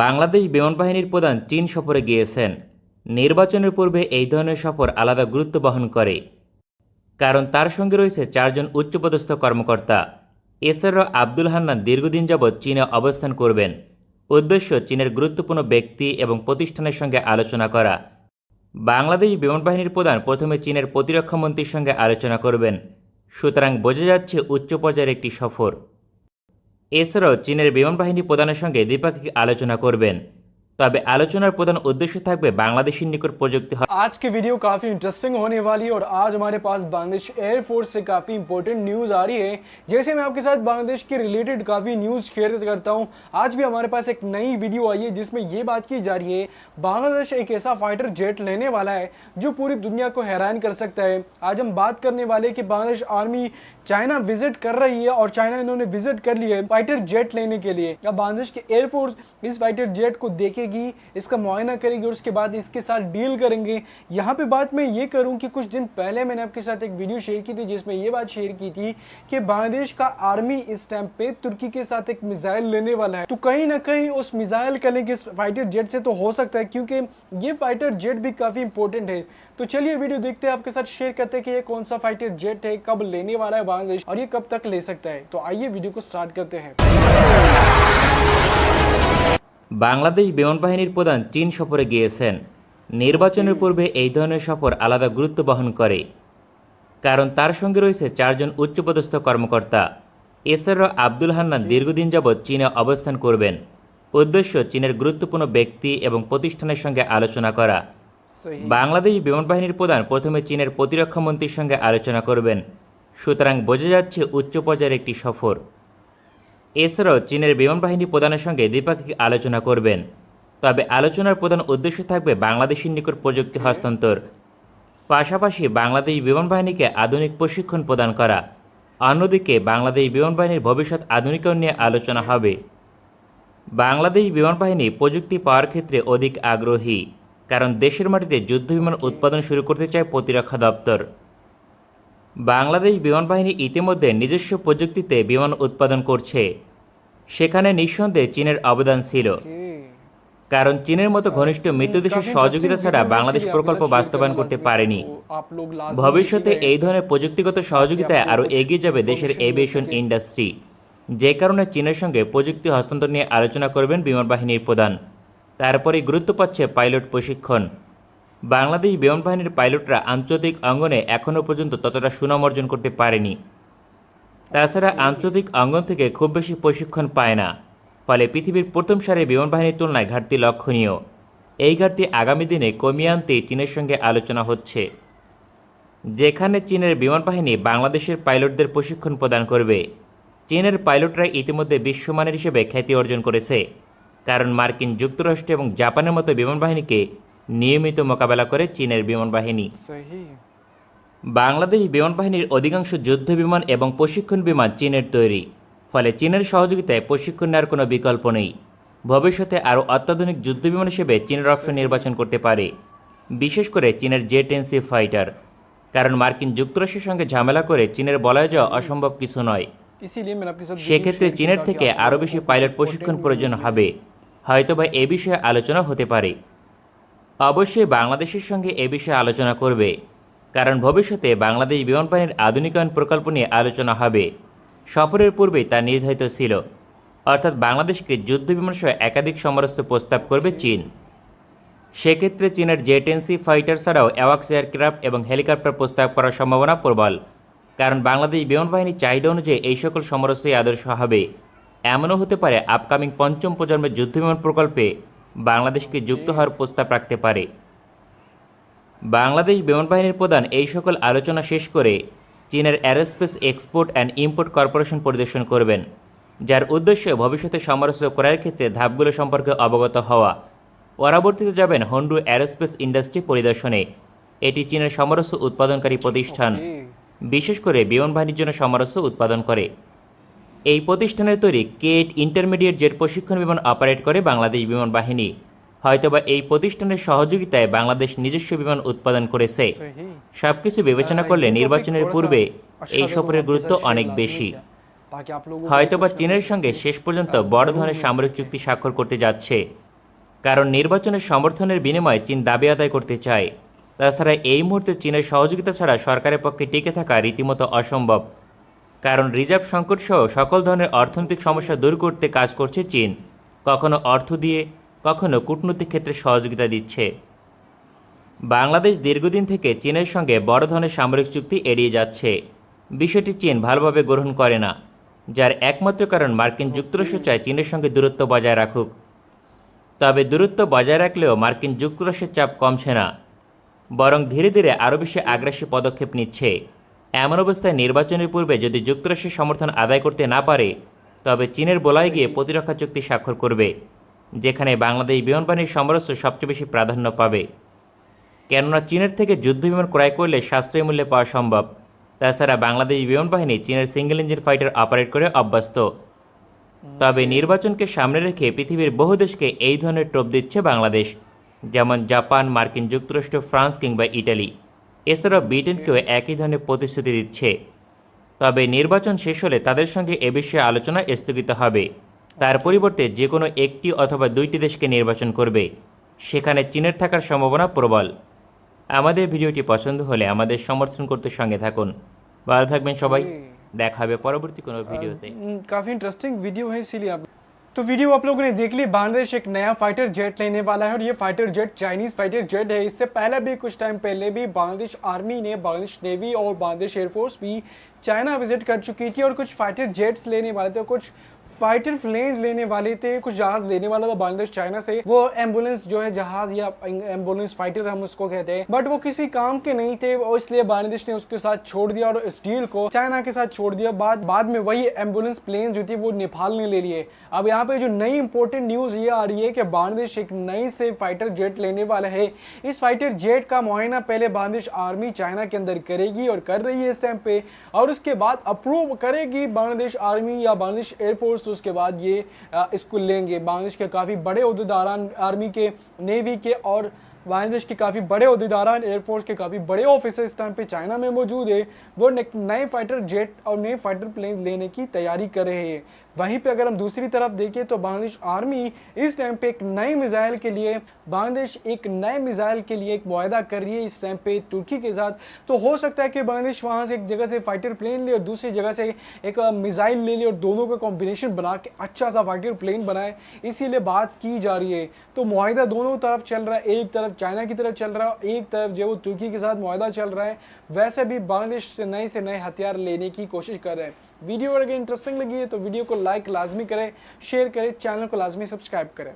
বাংলাদেশ বিমান বাহিনীর প্রধান চীন সফরে গিয়েছেন। নির্বাচনের পূর্বে এই ধরনের সফর আলাদা গুরুত্ব বহন করে, কারণ তার সঙ্গে রয়েছে চারজন উচ্চপদস্থ কর্মকর্তা। এছাড়াও আব্দুল হান্নান দীর্ঘদিন যাবৎ চীনে অবস্থান করবেন। উদ্দেশ্য চীনের গুরুত্বপূর্ণ ব্যক্তি এবং প্রতিষ্ঠানের সঙ্গে আলোচনা করা। বাংলাদেশ বিমান বাহিনীর প্রধান প্রথমে চীনের প্রতিরক্ষা মন্ত্রীর সঙ্গে আলোচনা করবেন। সুতরাং বোঝা যাচ্ছে উচ্চ পর্যায়ের একটি সফর। এছাড়াও চীনের বিমান বাহিনী প্রধানের সঙ্গে দ্বিপাক্ষিক আলোচনা করবেন। তবে আলোচনার প্রধান উদ্দেশ্য থাকবে বাংলাদেশের নিকট প্রযুক্তি হ- आज की वीडियो काफ़ी इंटरेस्टिंग होने वाली है और आज हमारे पास बांग्लादेश एयरफोर्स से काफ़ी इंपॉर्टेंट न्यूज़ आ रही है जैसे मैं आपके साथ बांग्लादेश के रिलेटेड काफ़ी न्यूज़ शेयर करता हूँ आज भी हमारे पास एक नई वीडियो आई है जिसमें ये बात की जा रही है बांग्लादेश एक ऐसा फाइटर जेट लेने वाला है जो पूरी दुनिया को हैरान कर सकता है आज हम बात करने वाले हैं कि बांग्लादेश आर्मी चाइना विजिट कर रही है और चाइना इन्होंने विजिट कर लिया है फाइटर जेट लेने के लिए अब बांग्लादेश के एयरफोर्स इस फाइटर जेट को देखेगी इसका मुआयना करेगी और उसके बाद इसके साथ डील करेंगे। यहाँ पे बात मैं ये करूँ कि कुछ दिन पहले मैंने आपके साथ एक वीडियो शेयर की थी, जिसमें ये बात शेयर की थी कि बांग्लादेश का आर्मी इस टाइम पे तुर्की के साथ एक मिसाइल लेने वाला है। तो कहीं ना कहीं उस मिसाइल का लिंक इस फाइटर जेट से तो हो सकता है, क्योंकि ये फाइटर जेट भी काफ़ी इंपॉर्टेंट है। तो चलिए वीडियो देखते हैं, आपके साथ शेयर करते हैं कि ये कौन सा फाइटर जेट है, कब लेने वाला है बांग्लादेश और ये कब तक ले सकता है। तो आइए वीडियो को स्टार्ट करते हैं। বাংলাদেশ বিমান বাহিনীর প্রধান চীন সফরে গিয়েছেন। নির্বাচনের পূর্বে এই ধরনের সফর আলাদা গুরুত্ব বহন করে কারণ তার সঙ্গে রয়েছে চারজন উচ্চপদস্থ কর্মকর্তা। এছাড়াও আব্দুল হান্নান দীর্ঘদিন যাবৎ চীনে অবস্থান করবেন। উদ্দেশ্য চীনের গুরুত্বপূর্ণ ব্যক্তি এবং প্রতিষ্ঠানের সঙ্গে আলোচনা করা। বাংলাদেশ বিমান বাহিনীর প্রধান প্রথমে চীনের প্রতিরক্ষা মন্ত্রীর সঙ্গে আলোচনা করবেন। সুতরাং বোঝা যাচ্ছে উচ্চ পর্যায়ের একটি সফর। এছাড়াও চীনের বিমান বাহিনী প্রধানের সঙ্গে দ্বিপাক্ষিক আলোচনা করবেন। তবে আলোচনার প্রধান উদ্দেশ্য থাকবে বাংলাদেশের নিকট প্রযুক্তি হস্তান্তর। পাশাপাশি বাংলাদেশ বিমান বাহিনীকে আধুনিক প্রশিক্ষণ প্রদান করা। অন্যদিকে বাংলাদেশ বিমান বাহিনীর ভবিষ্যৎ আধুনিকরণ নিয়ে আলোচনা হবে। বাংলাদেশ বিমান বাহিনী প্রযুক্তি পাওয়ার ক্ষেত্রে অধিক আগ্রহী, কারণ দেশের মাটিতে যুদ্ধবিমান উৎপাদন শুরু করতে চায় প্রতিরক্ষা দপ্তর। বাংলাদেশ বিমান বাহিনী ইতিমধ্যে নিজস্ব প্রযুক্তিতে বিমান উৎপাদন করছে। সেখানে নিঃসন্দেহে চীনের অবদান ছিল। কারণ চীনের মতো ঘনিষ্ঠ মিত্র দেশের সহযোগিতা ছাড়া বাংলাদেশ প্রকল্প বাস্তবায়ন করতে পারেনি। ভবিষ্যতে এই ধরনের প্রযুক্তিগত সহযোগিতায় আরও এগিয়ে যাবে দেশের এভিয়েশন ইন্ডাস্ট্রি যে কারণে চীনের সঙ্গে প্রযুক্তি হস্তান্তর নিয়ে আলোচনা করবেন বিমান বাহিনীর প্রধান। তারপরে গুরুত্ব পাচ্ছে পাইলট প্রশিক্ষণ। বাংলাদেশ বিমান বাহিনীর পাইলটরা আন্তর্জাতিক অঙ্গনে এখনও পর্যন্ত ততটা সুনাম অর্জন করতে পারেনি। তাছাড়া আন্তর্জাতিক অঙ্গন থেকে খুব বেশি প্রশিক্ষণ পায় না, ফলে পৃথিবীর প্রথম সারির বিমান বাহিনীর তুলনায় ঘাটতি লক্ষণীয়। এই ঘাটতি আগামী দিনে কমিয়ে আনতে চীনের সঙ্গে আলোচনা হচ্ছে, যেখানে চীনের বিমান বাহিনী বাংলাদেশের পাইলটদের প্রশিক্ষণ প্রদান করবে। চীনের পাইলটরা ইতিমধ্যে বিশ্বমানের হিসেবে খ্যাতি অর্জন করেছে, কারণ মার্কিন যুক্তরাষ্ট্র এবং জাপানের মতো বিমান বাহিনীকে নিয়মিত মোকাবেলা করে চীনের বিমান বাহিনী। বাংলাদেশ বিমান বাহিনীর অধিকাংশ যুদ্ধ বিমান এবং প্রশিক্ষণ বিমান চীনের তৈরি। ফলে চীনের সহযোগিতায় প্রশিক্ষণ নেওয়ার কোনো বিকল্প নেই। ভবিষ্যতে আরও অত্যাধুনিক যুদ্ধ বিমান হিসেবে চীনের অপশন নির্বাচন করতে পারে। বিশেষ করে চীনের জেট ফাইটার। কারণ মার্কিন যুক্তরাষ্ট্রের সঙ্গে ঝামেলা করে চীনের বলা যাওয়া অসম্ভব কিছু নয়। সেক্ষেত্রে চীনের থেকে আরও বেশি পাইলট প্রশিক্ষণ প্রয়োজন হবে। হয়তোবা এ বিষয়ে আলোচনা হতে পারে। অবশ্যই বাংলাদেশের সঙ্গে এ বিষয়ে আলোচনা করবে, কারণ ভবিষ্যতে বাংলাদেশ বিমান বাহিনীর আধুনিকায়ন প্রকল্প নিয়ে আলোচনা হবে। সফরের পূর্বেই তা নির্ধারিত ছিল, অর্থাৎ বাংলাদেশকে যুদ্ধ বিমান সহ একাধিক সমরাস্ত্র প্রস্তাব করবে চীন। সেক্ষেত্রে চীনের জেটেন্সি ফাইটার ছাড়াও অ্যাওয়াক্স এয়ারক্রাফট এবং হেলিকপ্টার প্রস্তাব করার সম্ভাবনা প্রবল, কারণ বাংলাদেশ বিমান বাহিনীর চাহিদা অনুযায়ী এই সকল সমরস্যই আদর্শ হবে। এমনও হতে পারে আপকামিং পঞ্চম প্রজন্মের যুদ্ধবিমান প্রকল্পে বাংলাদেশকে যুক্ত হওয়ার প্রস্তাব রাখতে পারে। বাংলাদেশ বিমান বাহিনীর প্রধান এই সকল আলোচনা শেষ করে চীনের aerospace export and import corporation পরিদর্শন করবেন যার উদ্দেশ্য ভবিষ্যতে সমরস্য করার ক্ষেত্রে ধাপগুলো সম্পর্কে অবগত হওয়া। পরবর্তীতে যাবেন হন্ডু অ্যারোস্পেস ইন্ডাস্ট্রি পরিদর্শনে। এটি চীনের সমরস্য উৎপাদনকারী প্রতিষ্ঠান। বিশেষ করে বিমান বাহিনীর জন্য সমরস্য উৎপাদন করে। এই প্রতিষ্ঠানের তৈরি কেট ইন্টারমিডিয়েট জেট প্রশিক্ষণ বিমান অপারেট করে বাংলাদেশ বিমান বাহিনী। হয়তোবা এই প্রতিষ্ঠানের সহযোগিতায় বাংলাদেশ নিজস্ব বিমান উৎপাদন করেছে। সবকিছু বিবেচনা করলে নির্বাচনের পূর্বে এই সফরের গুরুত্ব অনেক বেশি। হয়তোবা চীনের সঙ্গে শেষ পর্যন্ত বড় ধরনের সামরিক চুক্তি স্বাক্ষর করতে যাচ্ছে। কারণ নির্বাচনের সমর্থনের বিনিময়ে চীন দাবি আদায় করতে চায়। তাছাড়া এই মুহূর্তে চীনের সহযোগিতা ছাড়া সরকারের পক্ষে টিকে থাকা রীতিমতো অসম্ভব। কারণ রিজার্ভ সংকট সহ সকল ধরনের অর্থনৈতিক সমস্যা দূর করতে কাজ করছে চীন। কখনো অর্থ দিয়ে, কখনো কূটনৈতিক ক্ষেত্রে সহযোগিতা দিচ্ছে। বাংলাদেশ দীর্ঘদিন থেকে চীনের সঙ্গে বড় ধরনের সামরিক চুক্তি এড়িয়ে যাচ্ছে। বিষয়টি চীন ভালোভাবে গ্রহণ করে না, যার একমাত্র কারণ মার্কিন যুক্তরাষ্ট্র চায় চীনের সঙ্গে দূরত্ব বজায় রাখুক। তবে দূরত্ব বজায় রাখলেও মার্কিন যুক্তরাষ্ট্রের চাপ কমছে না, বরং ধীরে ধীরে আরও বেশি আগ্রাসী পদক্ষেপ নিচ্ছে। এমন অবস্থায় নির্বাচনের পূর্বে যদি যুক্তরাষ্ট্রের সমর্থন আদায় করতে না পারে, তবে চীনের বোলায় গিয়ে প্রতিরক্ষা চুক্তি স্বাক্ষর করবে, যেখানে বাংলাদেশ বিমান বাহিনীর সমরস্য সবচেয়ে বেশি প্রাধান্য পাবে। কেননা চীনের থেকে যুদ্ধবিমান ক্রয় করলে সাশ্রয়ী মূল্যে পাওয়া সম্ভব। তাছাড়া বাংলাদেশ বিমান বাহিনী চীনের সিঙ্গেল ইঞ্জিন ফাইটার অপারেট করে অভ্যস্ত। তবে নির্বাচনকে সামনে রেখে পৃথিবীর বহু দেশকে এই ধরনের টোপ দিচ্ছে বাংলাদেশ, যেমন জাপান, মার্কিন যুক্তরাষ্ট্র, ফ্রান্স কিংবা ইটালি। এছাড়াও ব্রিটেনকেও একই ধরনের প্রতিশ্রুতি দিচ্ছে। তবে নির্বাচন শেষ হলে তাদের সঙ্গে এ বিষয়ে আলোচনা স্থগিত হবে। তার পরিবর্তে যে কোনো একটি অথবা দুইটি দেশকে নির্বাচন করবে। সেখানে চীনের থাকার সম্ভাবনা প্রবল। আমাদের ভিডিওটি পছন্দ হলে আমাদের সমর্থন করতে সঙ্গে থাকুন। ভালো থাকবেন সবাই। দেখা হবে পরবর্তী কোনো ভিডিওতে। কাফি ইন্টারেস্টিং ভিডিও হয়েছিল আপনি तो वीडियो आप लोगों ने देख ली, बांग्लादेश एक नया फाइटर जेट लेने वाला है और ये fighter jet Chinese fighter jet है। इससे पहले भी, कुछ टाइम पहले भी बांग्लादेश आर्मी ने, बांग्लादेश नेवी और बांग्लादेश एयरफोर्स भी चाइना विज़िट कर चुकी थी और कुछ फाइटर जेट्स लेने वाले थे कुछ फाइटर प्लेन्स लेने वाले थे, कुछ जहाज़ लेने वाला था बांग्लादेश, चाइना से। वो एंबुलेंस जो है, जहाज़ या एंबुलेंस फाइटर हम उसको कहते हैं। बट वो किसी काम के नहीं थे और इसलिए बांग्लादेश ने उसके साथ छोड़ दिया और इस डील को चाइना के साथ छोड़ दिया। बाद बाद में वही एंबुलेंस प्लेन जो थी, वो नेपाल ने ले लिए। अब यहाँ पे जो नई इंपॉर्टेंट न्यूज़ ये आ रही है कि बांग्लादेश एक नई से फाइटर जेट लेने वाला है। इस फाइटर जेट का मुआयना पहले बांग्लादेश आर्मी चाइना के अंदर करेगी और कर रही है इस टाइम पे। और उसके बाद अप्रूव करेगी बांग्लादेश आर्मी या बांग्लादेश एयरफोर्स उसके बाद ये इसको लेंगे। बांग्लादेश के काफ़ी बड़े अहदेदारान आर्मी के, नेवी के और बांग्लादेश के काफ़ी बड़े अहदेदारान एयरफोर्स के काफ़ी बड़े ऑफिसर इस टाइम पे चाइना में मौजूद है। वो नए फाइटर जेट और नए फाइटर प्लेन लेने की तैयारी कर रहे हैं। वहीं पे अगर हम दूसरी तरफ़ देखें तो बांग्लादेश आर्मी इस टाइम पे एक नए मिसाइल के लिए, बांग्लादेश एक नए मिसाइल के लिए एक वायदा कर रही है इस टाइम पे तुर्की के साथ। तो हो सकता है कि बांग्लादेश वहाँ से एक जगह से फाइटर प्लेन ले और दूसरी जगह से एक मिसाइल ले ले और दोनों का कॉम्बिनेशन बना के अच्छा सा फाइटर प्लेन बनाए। इसीलिए बात की जा रही है। तो माहिदा दोनों तरफ़ चल रहा है। एक तरफ़ चाइना की तरफ़ चल रहा है एक तरफ़ जो वो तुर्की के साथ माहिदा चल रहा है। वैसे भी बांग्लादेश से नए से नए हथियार लेने की कोशिश कर रहे हैं। वीडियो अगर इंटरेस्टिंग लगी है तो वीडियो को लाइक लाजमी करें शेयर करें चैनल को लाजमी सब्सक्राइब करें।